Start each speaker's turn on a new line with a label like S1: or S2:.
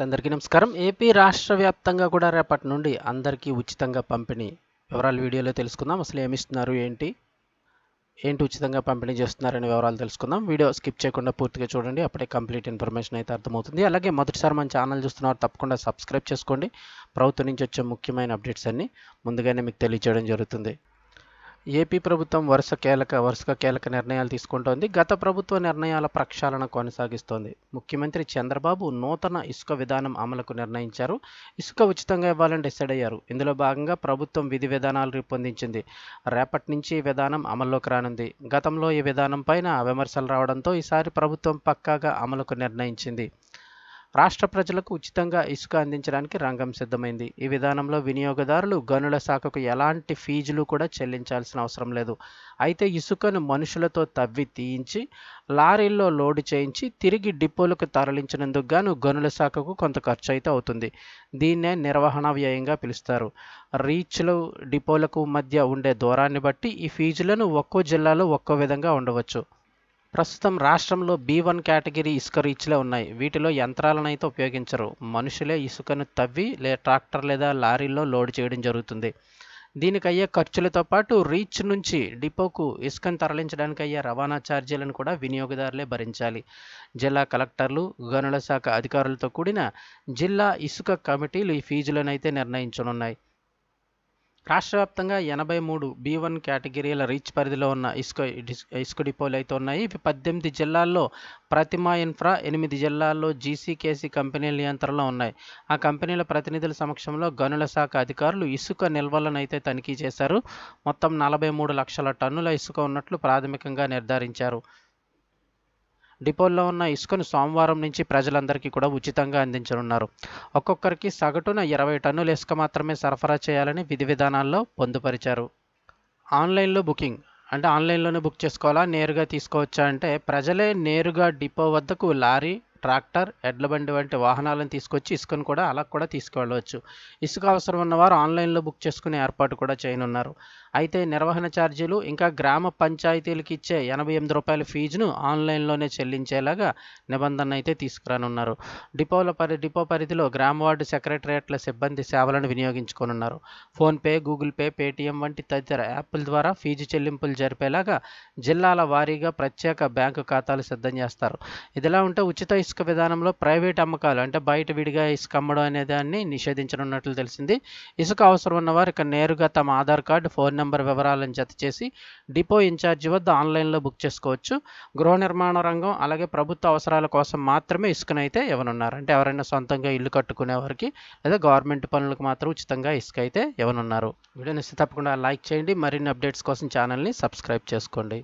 S1: అందరికీ నమస్కారం. ఏపీ రాష్ట్ర వ్యాప్తంగా కూడా రేపటి నుండి అందరికీ ఉచితంగా పంపిణీ వివరాలు వీడియోలో తెలుసుకుందాం. అసలు ఏమిస్తున్నారు ఏంటి? ఏంటి ఉచితంగా పంపిణీ చేస్తున్నారనే వివరాలు తెలుసుకుందాం. వీడియో స్కిప్ చేయకుండా పూర్తిగా చూడండి. అప్పుడే కంప్లీట్ ఇన్ఫర్మేషన్ అయితే అర్థమవుతుంది. అలాగే మొదటిసారి మన ఛానల్ చూస్తున్నారు తప్పకుండా సబ్స్క్రైబ్ చేసుకోండి. ప్రభుత్వం నుంచి వచ్చే ముఖ్యమైన అప్డేట్స్ అన్ని ముందుగానే మీకు తెలియజేయడం జరుగుతుంది. ఏపీ ప్రభుత్వం వరుస కీలక వరుసగా కీలక నిర్ణయాలు తీసుకుంటోంది. గత ప్రభుత్వ నిర్ణయాల ప్రక్షాళన కొనసాగిస్తోంది. ముఖ్యమంత్రి చంద్రబాబు నూతన ఇసుక విధానం అమలుకు నిర్ణయించారు. ఇసుక ఉచితంగా ఇవ్వాలని డిసైడ్ అయ్యారు. ఇందులో భాగంగా ప్రభుత్వం విధి విధానాలు రూపొందించింది. రేపటి నుంచి ఈ విధానం అమల్లోకి రానుంది. గతంలో ఈ విధానం పైన విమర్శలు రావడంతో ఈసారి ప్రభుత్వం పక్కాగా అమలుకు నిర్ణయించింది. రాష్ట్ర ప్రజలకు ఉచితంగా ఇసుక అందించడానికి రంగం సిద్ధమైంది. ఈ విధానంలో వినియోగదారులు గనుల శాఖకు ఎలాంటి ఫీజులు కూడా చెల్లించాల్సిన అవసరం లేదు. అయితే ఇసుకను మనుషులతో తవ్వి తీయించి లారీల్లో లోడు చేయించి తిరిగి డిపోలకు తరలించినందుకు గాను గనుల శాఖకు కొంత ఖర్చు అయితే అవుతుంది. దీన్నే నిర్వహణ వ్యయంగా పిలుస్తారు. రీచ్లు డిపోలకు మధ్య ఉండే దూరాన్ని బట్టి ఈ ఫీజులను ఒక్కో జిల్లాలో ఒక్కో విధంగా ఉండవచ్చు. ప్రస్తుతం రాష్ట్రంలో బీ వన్ కేటగిరీ ఇసుక రీచ్లే ఉన్నాయి. వీటిలో యంత్రాలనైతే ఉపయోగించరు. మనుషులే ఇసుకను తవ్వి లే ట్రాక్టర్ లేదా లారీల్లో లోడ్ చేయడం జరుగుతుంది. దీనికి అయ్యే ఖర్చులతో పాటు రీచ్ నుంచి డిపోకు ఇసుకను తరలించడానికి అయ్యే రవాణా ఛార్జీలను కూడా వినియోగదారులే భరించాలి. జిల్లా కలెక్టర్లు గనుల శాఖ అధికారులతో కూడిన జిల్లా ఇసుక కమిటీలు ఈ ఫీజులనైతే నిర్ణయించనున్నాయి. రాష్ట్ర వ్యాప్తంగా ఎనభై మూడు బీ వన్ కేటగిరీల రీచ్ పరిధిలో ఉన్న ఇసుక ఇసుక డిపోలు అయితే ఉన్నాయి. ఇవి పద్దెనిమిది జిల్లాల్లో ప్రతిమా ఇన్ఫ్రా ఎనిమిది జిల్లాల్లో జీసీకేసీ కంపెనీల నియంత్రణలో ఉన్నాయి. ఆ కంపెనీల ప్రతినిధుల సమక్షంలో గనుల శాఖ అధికారులు ఇసుక నిల్వలను అయితే తనిఖీ చేశారు. మొత్తం నలభై మూడు లక్షల టన్నుల ఇసుక ఉన్నట్లు ప్రాథమికంగా నిర్ధారించారు. డిపోల్లో ఉన్న ఇసుకను సోమవారం నుంచి ప్రజలందరికీ కూడా ఉచితంగా అందించనున్నారు. ఒక్కొక్కరికి సగటున ఇరవై టన్నుల ఇసుక మాత్రమే సరఫరా చేయాలని విధి విధానాల్లో పొందుపరిచారు. ఆన్లైన్లో బుకింగ్. అంటే ఆన్లైన్లోనే బుక్ చేసుకోవాలా? నేరుగా తీసుకోవచ్చా అంటే ప్రజలే నేరుగా డిపో వద్దకు లారీ ట్రాక్టర్ ఎడ్ల బండి వంటి వాహనాలను తీసుకొచ్చి ఇసుకను కూడా అలా కూడా తీసుకువెళ్ళవచ్చు ఇసుక అవసరం ఉన్నవారు ఆన్లైన్లో బుక్ చేసుకునే ఏర్పాటు కూడా చేయనున్నారు. అయితే నిర్వహణ ఛార్జీలు ఇంకా గ్రామ పంచాయతీలకు ఇచ్చే ఎనభై ఎనిమిది రూపాయల ఫీజును ఆన్లైన్లోనే చెల్లించేలాగా నిబంధన అయితే తీసుకురానున్నారు. డిపోల పరి డిపో పరిధిలో గ్రామ వార్డు సెక్రటరియట్ల సిబ్బంది సేవలను వినియోగించుకోనున్నారు. ఫోన్పే గూగుల్ పే పేటీఎం వంటి తదితర యాప్ల ద్వారా ఫీజు చెల్లింపులు జరిపేలాగా జిల్లాల వారీగా ప్రత్యేక బ్యాంకు ఖాతాలు సిద్ధం చేస్తారు. ఇదిలా ఉంటే ఉచిత ఇసుక విధానంలో ప్రైవేట్ అమ్మకాలు అంటే బయట విడిగా ఇసుక అమ్మడం అనే దాన్ని నిషేధించనున్నట్లు తెలిసింది. ఇసుక అవసరం ఉన్నవారు ఇక నేరుగా తమ ఆధార్ కార్డు ఫోన్ నెంబర్ వివరాలను జత చేసి డిపో ఇన్ఛార్జి వద్ద ఆన్లైన్లో బుక్ చేసుకోవచ్చు. గృహ నిర్మాణ రంగం అలాగే ప్రభుత్వ అవసరాల కోసం మాత్రమే ఇసుకనైతే ఇవ్వనున్నారు. అంటే ఎవరైనా సొంతంగా ఇల్లు కట్టుకునే వారికి లేదా గవర్నమెంట్ పనులకు మాత్రం ఉచితంగా ఇసుక అయితే ఇవ్వనున్నారు వీడియోని తప్పకుండా లైక్ చేయండి. మరిన్ని అప్డేట్స్ కోసం ఛానల్ని సబ్స్క్రైబ్ చేసుకోండి.